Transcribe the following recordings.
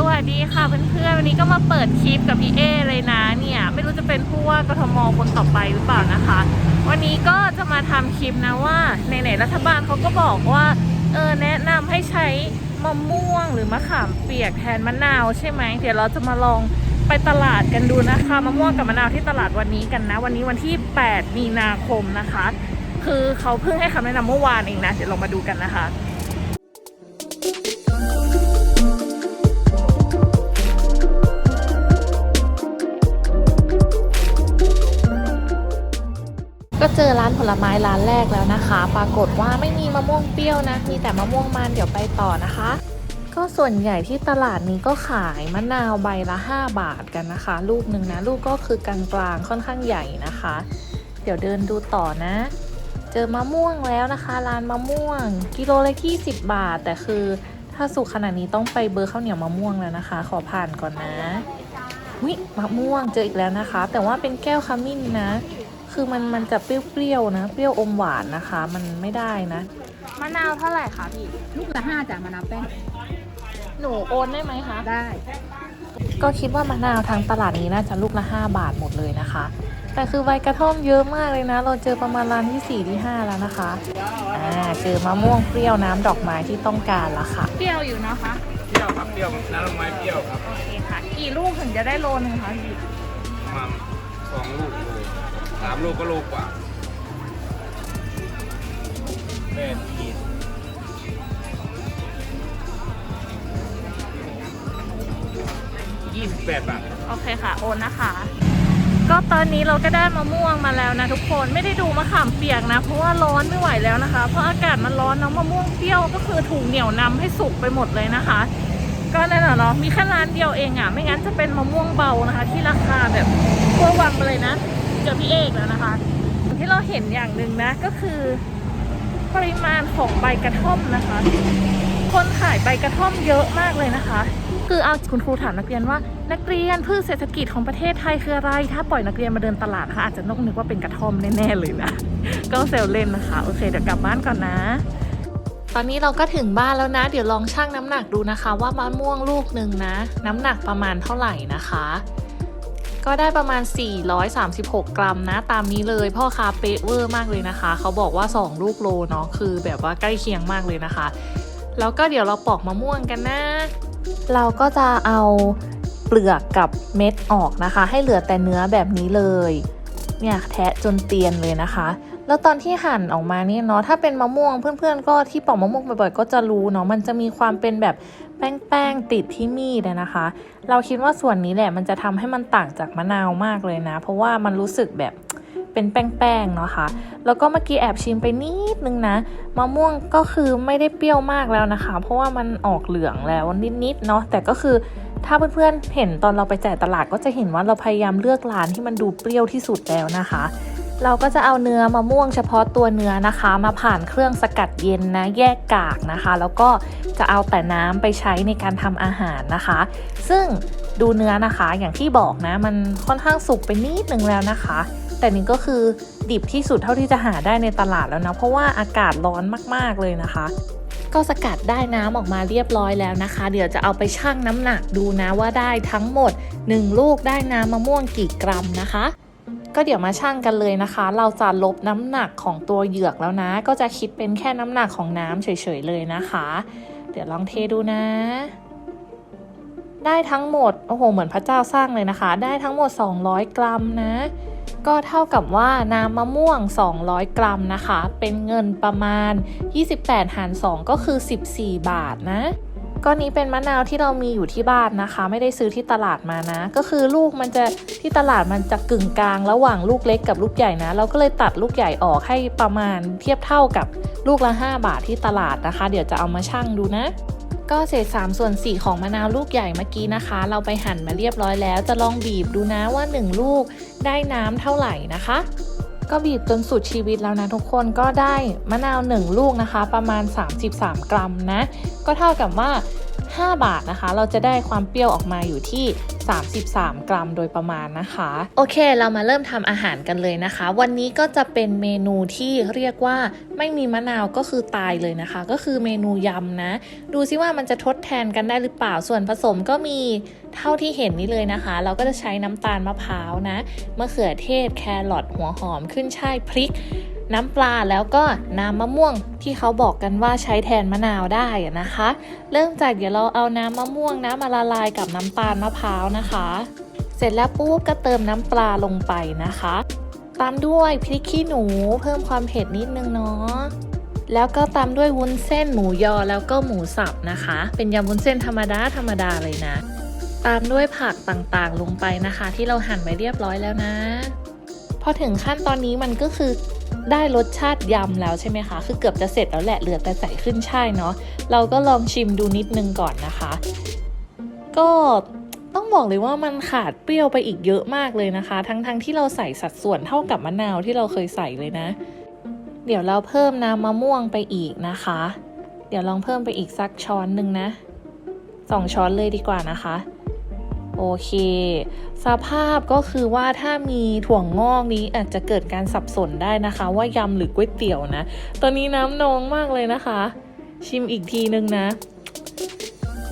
สวัสดีค่ะเพื่อนๆวันนี้ก็มาเปิดคลิปกับพี่เอเลยนะเนี่ยไม่รู้จะเป็นผู้ว่ากทมคนต่อไปหรือเปล่านะคะ วันนี้ก็จะมาทำคลิปนะว่าไหนๆรัฐบาลเขาก็บอกว่าเออแนะนำให้ใช้มะม่วงหรือมะขามเปียกแทนมะนาวใช่ไหมเดี๋ยวเราจะมาลองไปตลาดกันดูนะคะมะม่วงกับมะนาวที่ตลาดวันนี้กันนะ วันนี้วันที่ 8 มีนาคมนะคะ คือเขาเพิ่งให้คำแนะนำเมื่อวานเองนะเดี๋ยวเรามาดูกันนะคะ ก็เจอร้านผลไม้ร้านแรกแล้วนะคะ ปรากฏว่าไม่มีมะม่วงเปรี้ยวนะ มีแต่มะม่วงมันเดี๋ยวไปต่อนะคะ ก็ส่วนใหญ่ที่ตลาดนี้ก็ขายมะนาวใบละ 5 บาทกันนะคะ ลูกหนึ่งนะ ลูกก็คือกลางๆค่อนข้างใหญ่นะคะ เดี๋ยวเดินดูต่อนะ เจอมะม่วงแล้วนะคะร้านมะม่วง กิโลละ20บาท แต่คือถ้าสุกขนาดนี้ต้องไปเบอร์ข้าวเหนียวมะม่วงแล้วนะคะ ขอผ่านก่อนนะวิมะม่วงเจออีกแล้วนะคะ แต่ว่าเป็นแก้วขมิ้นนะ คือมันมันจะเปรี้ยวๆนะ เปรี้ยวอมหวานนะคะ มันไม่ได้นะมะนาวเท่าไหร่คะพี่ ลูกละห้าจ้ะมะนาวแป้งหนูโอนได้ไหมคะ ได้ ก็คิดว่ามะนาวทางตลาดนี้น่าจะลูกละ5บาทหมดเลยนะคะ แต่คือใบกระท่อมเยอะมากเลยนะ เราเจอประมาณร้านที่4ที่5แล้วนะคะอ่าเจอมะม่วงเปรี้ยวน้ำดอกไม้ที่ต้องการละค่ะ เปรี้ยวอยู่นะคะ เปรี้ยวครับเปรี้ยวน้ำดอกไม้เปรี้ยวครับ โอเคค่ะ กี่ลูกถึงจะได้โลนึงคะพี่ประมาณสองลูกโล สามลูกก็โลกว่าแม่ทียี่สิบแปดบาทโอเคค่ะ โอนนะคะ ก็ตอนนี้เราก็ได้มะม่วงมาแล้วนะทุกคนไม่ได้ดูมะขามเปียกนะ เพราะว่าร้อนไม่ไหวแล้วนะคะ เพราะอากาศมันร้อนเนาะมะม่วงเปรี้ยวก็คือถูกเหนี่ยวนำให้สุกไปหมดเลยนะคะ ก็นั่นแหละเนาะมีแค่ร้านเดียวเองอะ่ะ ไม่งั้นจะเป็นมะม่วงเบานะคะ ที่ราคาแบบทั่ววังไปเลยนะ จอพี่เอกแล้วนะคะ ที่เราเห็นอย่างหนึ่งนะก็คือ ปริมาณของใบกระท่อมนะคะ คนขายใบกระท่อมเยอะมากเลยนะคะ คือเอาคุณครูถามนักเรียนว่า นักเรียนพืชเศรษฐกิจของประเทศไทยคืออะไร ถ้าปล่อยนักเรียนมาเดินตลาดนะคะอาจจะต้องนึกว่าเป็นกระท่อมแน่ๆเลยนะ ก็เซลเล่นนะคะ โอเคเดี๋ยวกลับบ้านก่อนนะตอนนี้เราก็ถึงบ้านแล้วนะ เดี๋ยวลองชั่งน้ำหนักดูนะคะ ว่ามะม่วงลูกหนึ่งนะ น้ำหนักประมาณเท่าไหร่นะคะ ก็ได้ประมาณ 436 กรัมนะ ตามนี้เลยพ่อค้าเป๊ะเวอร์มากเลยนะคะ เขาบอกว่า 2 ลูกโลเนาะคือแบบว่าใกล้เคียงมากเลยนะคะ แล้วก็เดี๋ยวเราปอกมะม่วงกันนะ เราก็จะเอาเปลือกกับเม็ดออกนะคะ ให้เหลือแต่เนื้อแบบนี้เลย เนี่ยแทะจนเตียนเลยนะคะ แล้วตอนที่หั่นออกมาเนี่ยเนาะถ้าเป็นมะม่วงเพื่อนๆ ก็ที่ปอกมะม่วงบ่อยๆก็จะรู้เนาะมันจะมีความเป็นแบบแป้งๆติดที่มีดนะคะ เราคิดว่าส่วนนี้แหละมันจะทำให้มันต่างจากมะนาวมากเลยนะ เพราะว่ามันรู้สึกแบบเป็นแป้งๆเนาะค่ะ แล้วก็เมื่อกี้แอบชิมไปนิดนึงนะ มะม่วงก็คือไม่ได้เปรี้ยวมากแล้วนะคะ เพราะว่ามันออกเหลืองแล้วนิดๆเนาะ แต่ก็คือถ้าเพื่อนๆเห็นตอนเราไปจ่ายตลาดก็จะเห็นว่าเราพยายามเลือกร้านที่มันดูเปรี้ยวที่สุดแล้วนะคะ เราก็จะเอาเนื้อมะม่วงเฉพาะตัวเนื้อนะคะ มาผ่านเครื่องสกัดเย็นนะแยกกากนะคะ แล้วก็จะเอาแต่น้ำไปใช้ในการทำอาหารนะคะ ซึ่งดูเนื้อนะคะอย่างที่บอกนะ มันค่อนข้างสุกไปนิดนึงแล้วนะคะ แต่นี่ก็คือดิบที่สุดเท่าที่จะหาได้ในตลาดแล้วนะ เพราะว่าอากาศร้อนมากๆเลยนะคะก็สกัดได้น้ำออกมาเรียบร้อยแล้วนะคะ เดี๋ยวจะเอาไปชั่งน้ำหนักดูนะว่าได้ทั้งหมด 1 ลูกได้น้ำมะม่วงกี่กรัมนะคะ ก็เดี๋ยวมาชั่งกันเลยนะคะ เราจะลบน้ำหนักของตัวเหยือกแล้วนะ ก็จะคิดเป็นแค่น้ำหนักของน้ำเฉยๆเลยนะคะ เดี๋ยวลองเทดูนะ ได้ทั้งหมด โอ้โห เหมือนพระเจ้าสร้างเลยนะคะ ได้ทั้งหมด 200 กรัมนะ ก็เท่ากับว่าน้ำมะม่วง 200 กรัมนะคะ เป็นเงินประมาณ 28 หาร 2 ก็คือ 14 บาทนะ ก็นี้เป็นมะนาวที่เรามีอยู่ที่บ้านนะคะ ไม่ได้ซื้อที่ตลาดมานะ ก็คือลูกมันจะที่ตลาดมันจะกึ่งกลางระหว่างลูกเล็กกับลูกใหญ่นะ เราก็เลยตัดลูกใหญ่ออกให้ประมาณเทียบเท่ากับลูกละ 5 บาทที่ตลาดนะคะ เดี๋ยวจะเอามาชั่งดูนะ ก็เศษ3ส่วน4ของมะนาวลูกใหญ่เมื่อกี้นะคะ เราไปหั่นมาเรียบร้อยแล้ว จะลองบีบดูนะว่า 1 ลูกได้น้ำเท่าไหร่นะคะ ก็บีบจนสุดชีวิตแล้วนะทุกคนก็ได้มะนาว 1 ลูกนะคะ ประมาณ 33 กรัมนะ ก็เท่ากับว่า 5 บาทนะคะ เราจะได้ความเปรี้ยวออกมาอยู่ที่ 33 กรัมโดยประมาณนะคะ โอเค เรามาเริ่มทำอาหารกันเลยนะคะ วันนี้ก็จะเป็นเมนูที่เรียกว่าไม่มีมะนาวก็คือตายเลยนะคะ ก็คือเมนูยำนะ ดูซิว่ามันจะทดแทนกันได้หรือเปล่าส่วนผสมก็มีเท่าที่เห็นนี้เลยนะคะ เราก็จะใช้น้ำตาลมะพร้าวนะมะเขือเทศแครอทหัวหอมขึ้นช่ายพริก น้ำปลาแล้วก็น้ำมะม่วงที่เขาบอกกันว่าใช้แทนมะนาวได้นะคะ เริ่มจากเดี๋ยวเราเอาน้ำมะม่วงนะมาละลายกับน้ำตาลมะพร้าวนะคะ เสร็จแล้วปุ๊บก็เติมน้ำปลาลงไปนะคะ ตามด้วยพริกขี้หนูเพิ่มความเผ็ดนิดนึงเนาะแล้วก็ตามด้วยวุ้นเส้นหมูยอแล้วก็หมูสับนะคะ เป็นยำวุ้นเส้นธรรมดาธรรมดาเลยนะ ตามด้วยผักต่างๆลงไปนะคะ ที่เราหั่นไว้เรียบร้อยแล้วนะ พอถึงขั้นตอนนี้มันก็คือ ได้รสชาติยำแล้วใช่ไหมคะ คือเกือบจะเสร็จแล้วแหละ เหลือแต่ใส่ขึ้นช่ายเนาะ เราก็ลองชิมดูนิดนึงก่อนนะคะ ก็ต้องบอกเลยว่ามันขาดเปรี้ยวไปอีกเยอะมากเลยนะคะ ทั้งๆทที่เราใส่สัดส่วนเท่ากับมะนาวที่เราเคยใส่เลยนะ เดี๋ยวเราเพิ่มน้ำมะม่วงไปอีกนะคะ เดี๋ยวลองเพิ่มไปอีกสักช้อนหนึ่งนะสองช้อนเลยดีกว่านะคะ โอเค สภาพก็คือว่าถ้ามีถั่วงอกนี้อาจจะเกิดการสับสนได้นะคะ ว่ายำหรือก๋วยเตี๋ยวนะ ตอนนี้น้ำนองมากเลยนะคะ ชิมอีกทีนึงนะ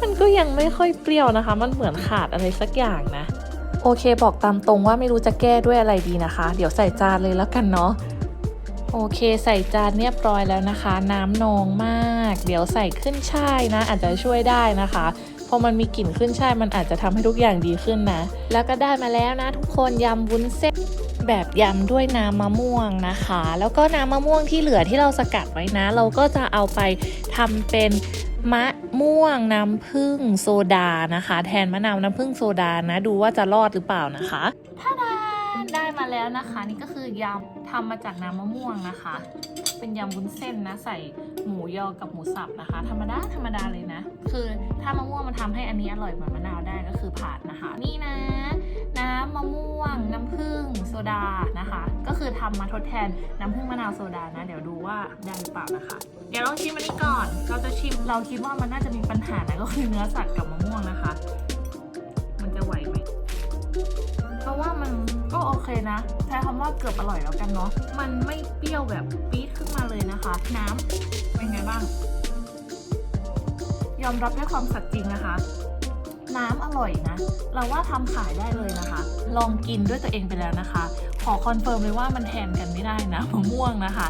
มันก็ยังไม่ค่อยเปรี้ยวนะคะ มันเหมือนขาดอะไรสักอย่างนะ โอเคบอกตามตรงว่าไม่รู้จะแก้ด้วยอะไรดีนะคะ เดี๋ยวใส่จานเลยแล้วกันเนาะโอเคใส่จานเรียบร้อยแล้วนะคะ น้ำนองมาก เดี๋ยวใส่ขึ้นช่ายนะ อาจจะช่วยได้นะคะ พอมันมีกลิ่นขึ้นช่ายมันอาจจะทำให้ทุกอย่างดีขึ้นนะ แล้วก็ได้มาแล้วนะทุกคนยำวุ้นเส้นแบบยำด้วยน้ำมะม่วงนะคะ แล้วก็น้ำมะม่วงที่เหลือที่เราสกัดไว้นะ เราก็จะเอาไปทำเป็นมะม่วงน้ำผึ้งโซดานะคะ แทนมะนาวน้ำผึ้งโซดานะ ดูว่าจะรอดหรือเปล่านะคะ มาแล้วนะคะ นี่ก็คือยำทำมาจากน้ำมะม่วงนะคะ เป็นยำวุ้นเส้นนะ ใส่หมูยอกับหมูสับนะคะ ธรรมดาธรรมดาเลยนะ คือถ้ามะม่วงมันทำให้อันนี้อร่อยเหมือนมะนาวได้ก็คือผ่านนะคะ นี่นะ น้ำมะม่วง น้ำผึ้งโซดานะคะ ก็คือทำมาทดแทนน้ำผึ้งมะนาวโซดานะ เดี๋ยวดูว่าได้หรือเปล่านะคะ เดี๋ยวลองชิมอันนี้ก่อน เราจะชิมเราคิดว่ามันน่าจะมีปัญหานะก็คือเนื้อสัตว์กับมะม่วงนะคะ มันจะไหวไหมเพราะว่ามัน โอเคนะ ใช้คำว่าเกือบอร่อยแล้วกันเนาะ มันไม่เปรี้ยวแบบปี๊ดขึ้นมาเลยนะคะ น้ำเป็นไงบ้าง ยอมรับด้วยความสัตย์จริงนะคะ น้ำอร่อยนะ เราว่าทำขายได้เลยนะคะ ลองกินด้วยตัวเองไปแล้วนะคะ ขอคอนเฟิร์มเลยว่ามันแทนกันไม่ได้นะมะม่วงนะคะ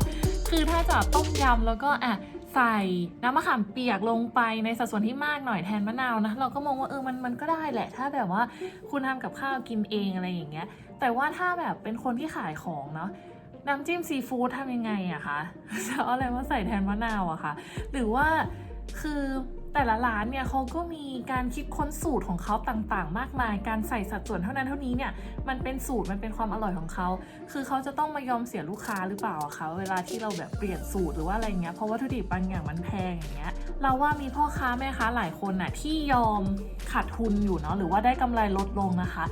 คือถ้าจะต้มยำแล้วก็อะ ใส่น้ำมะขามเปียกลงไปในสัดส่วนที่มากหน่อยแทนมะนาวนะ เราก็มองว่าเออมันมันก็ได้แหละ ถ้าแบบว่าคุณทำกับข้าวกินเองอะไรอย่างเงี้ย แต่ว่าถ้าแบบเป็นคนที่ขายของเนาะน้ำจิ้มซีฟู้ดทำยังไงอะคะจะเอาอะไรมาใส่แทนมะนาวอะคะหรือว่าคือ แต่ละร้านเนี่ยเขาก็มีการคิดค้นสูตรของเขาต่างๆ มากมาย การใส่สัดส่วนเท่านั้นเท่านี้เนี่ยมันเป็นสูตรมันเป็นความอร่อยของเขา คือเขาจะต้องมายอมเสียลูกค้าหรือเปล่าคะเวลาที่เราแบบเปลี่ยนสูตรหรือว่าอะไรเงี้ยเพราะวัตถุดิบบางอย่างมันแพงอย่างเงี้ยเราว่ามีพ่อค้าแม่ค้าหลายคนน่ะที่ยอมขาดทุนอยู่เนาะหรือว่าได้กำไรลดลงนะคะ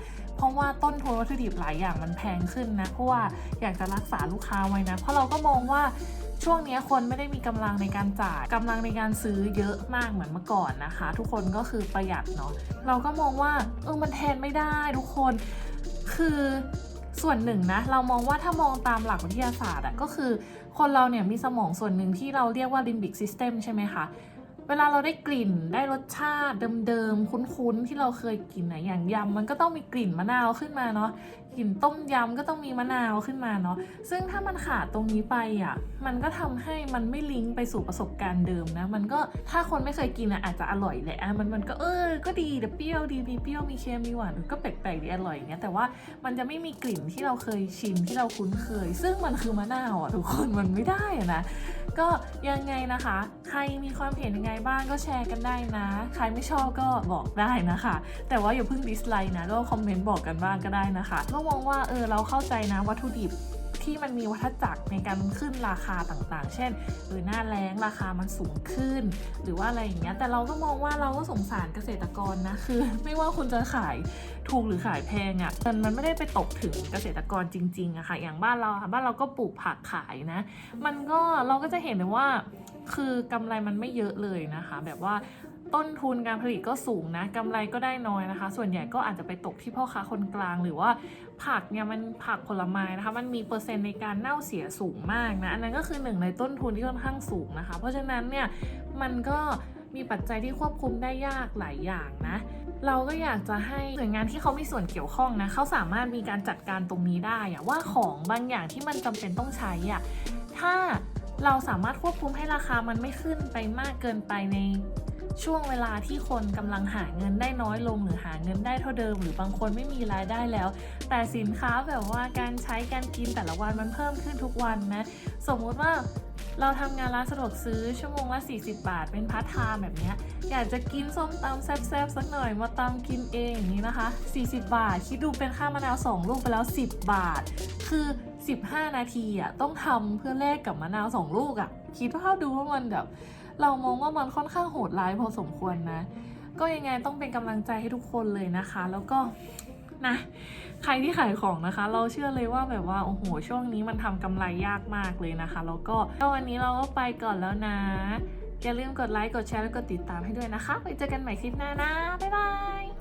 ราะว่าต้นทุนวัตถุดิบหลายอย่างมันแพงขึ้นนะเพราะว่าอยากจะรักษาลูกค้าไว้นะ เพราะเราก็มองว่าช่วงนี้คนไม่ได้มีกำลังในการจ่ายกำลังในการซื้อเยอะมากเหมือนเมื่อก่อนนะคะ ทุกคนก็คือประหยัดเนาะเราก็มองว่าเออมันแทนไม่ได้ทุกคนคือส่วนหนึ่งนะเรามองว่าถ้ามองตามหลักวิทยาศาสตร์อะก็คือคนเราเนี่ยมีสมองส่วนหนึ่งที่เราเรียกว่า limbic system ใช่ไหมคะ เวลาเราได้กลิ่นได้รสชาติเดิมๆ คุ้นๆ ที่เราเคยกินนะอย่างยำมันก็ต้องมีกลิ่นมะนาวขึ้นมาเนาะ กลิ่นต้มยำก็ต้องมีมะนาวขึ้นมาเนาะซึ่งถ้ามันขาดตรงนี้ไปอะมันก็ทำให้มันไม่ลิงก์ไปสู่ประสบการณ์เดิมนะมันก็ถ้าคนไม่เคยกินอะอาจจะอร่อยแหละอะมันมันก็เออก็ดีแต่เปรี้ยวดีมีเปรี้ยวมีเค็มมีหวานก็แปลกๆดีอร่อยอย่างเงี้ยแต่ว่ามันจะไม่มีกลิ่นที่เราเคยชิมที่เราคุ้นเคย ซึ่งมันคือมะนาวอะทุกคนมันไม่ได้อะนะก็ยังไงนะคะ ใครมีความเห็นยังไงบ้างก็แชร์กันได้นะ ใครไม่ชอบก็บอกได้นะคะ แต่ว่าอย่าเพิ่งดิสไลค์นะก็คอมเมนต์บอกกันบ้างก็ได้นะคะก็มองว่าเออเราเข้าใจนะวัตถุดิบที่มันมีวัฏจักรในการขึ้นราคาต่างๆ เช่นเออหน้าแล้งราคามันสูงขึ้น หรือว่าอะไรอย่างเงี้ย แต่เราก็มองว่าเราก็สงสารเกษตรกรนะ คือ ไม่ว่าคุณจะขายถูกหรือขายแพงอะ่ะมันมันไม่ได้ไปตกถึงเกษตรกรจริงๆอะค่ะ อย่างบ้านเราค่ะ บ้านเราก็ปลูกผักขายนะ มันก็เราก็จะเห็นเลยว่า คือกำไรมันไม่เยอะเลยนะคะ แบบว่า ต้นทุนการผลิตก็สูงนะกำไรก็ได้น้อยนะคะ ส่วนใหญ่ก็อาจจะไปตกที่พ่อค้าคนกลาง หรือว่าผักเนี่ยมันผักผลไม้นะคะ มันมีเปอร์เซ็นต์ในการเน่าเสียสูงมากนะ อันนั้นก็คือหนึ่งในต้นทุนที่ค่อนข้างสูงนะคะ เพราะฉะนั้นเนี่ยมันก็มีปัจจัยที่ควบคุมได้ยากหลายอย่างนะ เราก็อยากจะให้หน่วยงานที่เขามีส่วนเกี่ยวข้องนะเขาสามารถมีการจัดการตรงนี้ได้อะว่าของบางอย่างที่มันจำเป็นต้องใช้อะถ้าเราสามารถควบคุมให้ราคามันไม่ขึ้นไปมากเกินไปใน ช่วงเวลาที่คนกำลังหาเงินได้น้อยลงหรือหาเงินได้เท่าเดิม หรือบางคนไม่มีรายได้แล้ว แต่สินค้าแบบว่าการใช้การกินแต่ละวันมันเพิ่มขึ้นทุกวันนะ สมมุติว่าเราทำงานร้านสะดวกซื้อชั่วโมงละ 40 บาท เป็นพาร์ทไทม์แบบนี้ อยากจะกินส้มตำแซ่บๆ สักหน่อยมาตำกินเองอย่างนี้นะคะ 40 บาท คิดดูเป็นค่ามะนาว 2 ลูกไปแล้ว 10 บาท คือ 15 นาทีอะต้องทำเพื่อแลกกับมะนาว 2 ลูกอะ คิดภาพดูว่ามันแบบ เรามองว่ามันค่อนข้างโหดร้ายพอสมควรนะ ก็ยังไงต้องเป็นกำลังใจให้ทุกคนเลยนะคะ แล้วก็นะใครที่ขายของนะคะ เราเชื่อเลยว่าแบบว่าโอ้โหช่วงนี้มันทำกำไรยากมากเลยนะคะ แล้วก็ก็วันนี้เราก็ไปก่อนแล้วนะ อย่าลืมกดไลค์กดแชร์และกดติดตามให้ด้วยนะคะ ไว้เจอกันใหม่คลิปหน้านะบ๊ายบาย